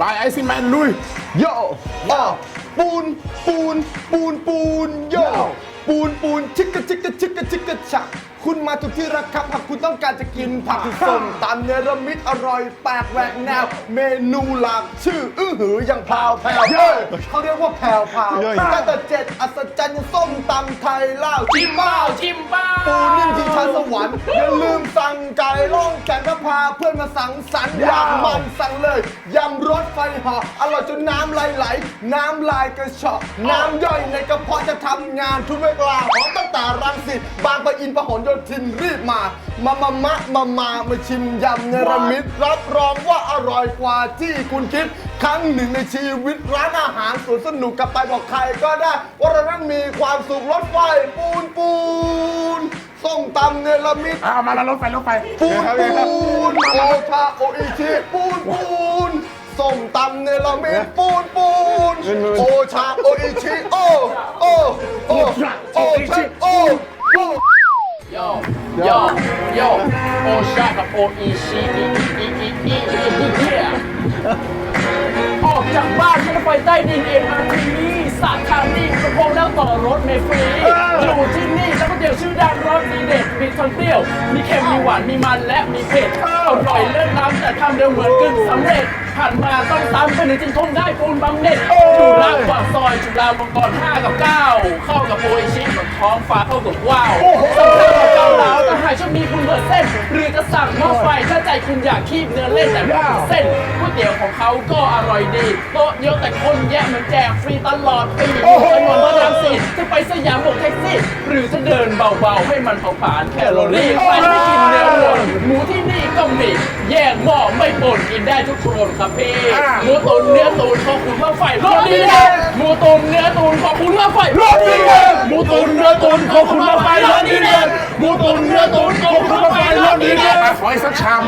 บายไอซิแมนลุยโยอะปูนปูนปูนปูนโยปูนปูนชิกกะชิกกะชิกกะชิกกะชัก คุณมาถูกที่รักครับหากคุณต้องการจะกินผักส้มตำเนรมิตอร่อยแปลกแหวกแนว เมนูหลากชื่ออื้อหืออย่างพราวแพรวเฮ้ยเขาเรียกว่าแพรวพราวตั้งแต่เจ็ดอัศจรรย์ส้มตำไทยเล่าชิมเบ้าชิมเบ้าปูนิ่มที่ชาสวรรค์อย่าลืมสั่งไก่ล่องแก่งก็พาเพื่อนมาสั่งสรรค์อยากมันสั่งเลยยำรสไฟเหาะอร่อยจนน้ำไหลไหลน้ำลายกระเชาะน้ำย่อยในกระเพาะจะทำ งานทุกเวลาของตั้งแต่รังสิตบางปะอินพหลโยธินรีบมา มามามะมามามาชิมยำเนรมิตรับรองว่าอร่อยกว่าที่คุณคิด ครั้งหนึ่งในชีวิตร้านอาหารสวนสนุกกลับไปบอกใครก็ได้ ว่าเรานั้นมีความสุขรถไฟปูนปูนส้มตำเนรมิตอ่ามาแล้วรถไฟรถไฟปูนปูนโอชาโออิชิปูนปูนส้มตำเนรมิตปูนปูนโอชาโออิชิโอ โอโอโอชาโอโอโยโยโยโอชากับโออีชีอีอีอีอีอีอีเดียออกจากบ้านฉันไปใต้ดินเอ็นอาร์ทีนี่สาขานี่กระโปรงแล้วต่อรถเมฟรีอยู่ที่นี่ ดี๋ยวชื่อดังรสดีเด็ดมีทั้งเปรี้ยว มีเค็มมีหวานมีมันและมีเผ็ดอร่อยเลิศล้ำแต่ทำเร็วเหมือนกึ่งสำเร็จผ่านมาต้องตามไปหนึ่งจึงทนได้ปูนบำเหน็จอยู่รางกว่าซอยจุฬาลงกรณ์5กับ9เข้ากับโออิชิเหมือนท้องฟ้าเข้ากับว้าวสำคัญกับเกาเหลาถ้าหากจะมีคุณเบอร์เส้น หรือจะสั่งหม้อไฟถ้าใจคุณอยากคีบเนื้อเล่นแต่ไม่ถึงเส้นก๋วยเตี๋ยวของเขาก็อร่อยดีโต๊ะเยอะแต่คนแยะเหมือนแจกฟรีตลอดปี จะไปสยามบกแท็กซี่ หรือจะเดินเบาๆ ให้มันเผาผลาญแคลอรี่ไปไม่กินเนื้อวัวหมูที่นี่ก็มีแยกหม้อไม่ปนกินได้ทุกโครนครับพี่หมูตุ๋นเนื้อตุ๋นขอบคุณมากไฟรสดีเด็ดหมูตุ๋นเนื้อตุ๋นขอบคุณมากไฟรสดีเด็ดหมูตุ๋นเนื้อตุ๋นขอบคุณมากไฟรสดีเด็ดหมูตุ๋นเนื้อตุ๋นขอบคุณมากไฟรสดีเด็ดขอให้สักชาม